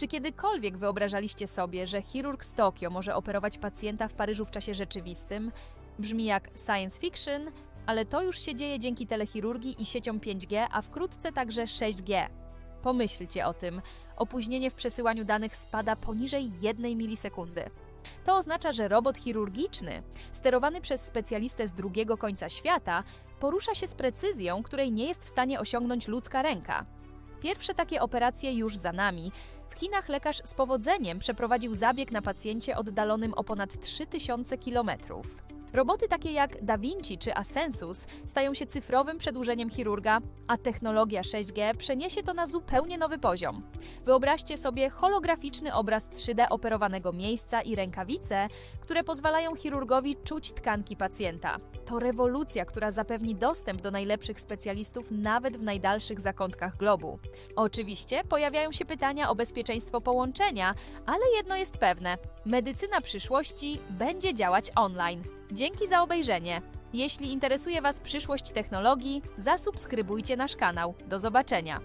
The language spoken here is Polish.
Czy kiedykolwiek wyobrażaliście sobie, że chirurg z Tokio może operować pacjenta w Paryżu w czasie rzeczywistym? Brzmi jak science fiction, ale to już się dzieje dzięki telechirurgii i sieciom 5G, a wkrótce także 6G. Pomyślcie o tym. Opóźnienie w przesyłaniu danych spada poniżej 1 milisekundy. To oznacza, że robot chirurgiczny, sterowany przez specjalistę z drugiego końca świata, porusza się z precyzją, której nie jest w stanie osiągnąć ludzka ręka. Pierwsze takie operacje już za nami. Chinach lekarz z powodzeniem przeprowadził zabieg na pacjencie oddalonym o ponad 3000 kilometrów. Roboty takie jak Da Vinci czy Asensus stają się cyfrowym przedłużeniem chirurga, a technologia 6G przeniesie to na zupełnie nowy poziom. Wyobraźcie sobie holograficzny obraz 3D operowanego miejsca i rękawice, które pozwalają chirurgowi czuć tkanki pacjenta. To rewolucja, która zapewni dostęp do najlepszych specjalistów nawet w najdalszych zakątkach globu. Oczywiście pojawiają się pytania o bezpieczeństwo połączenia, ale jedno jest pewne: medycyna przyszłości będzie działać online. Dzięki za obejrzenie. Jeśli interesuje Was przyszłość technologii, zasubskrybujcie nasz kanał. Do zobaczenia.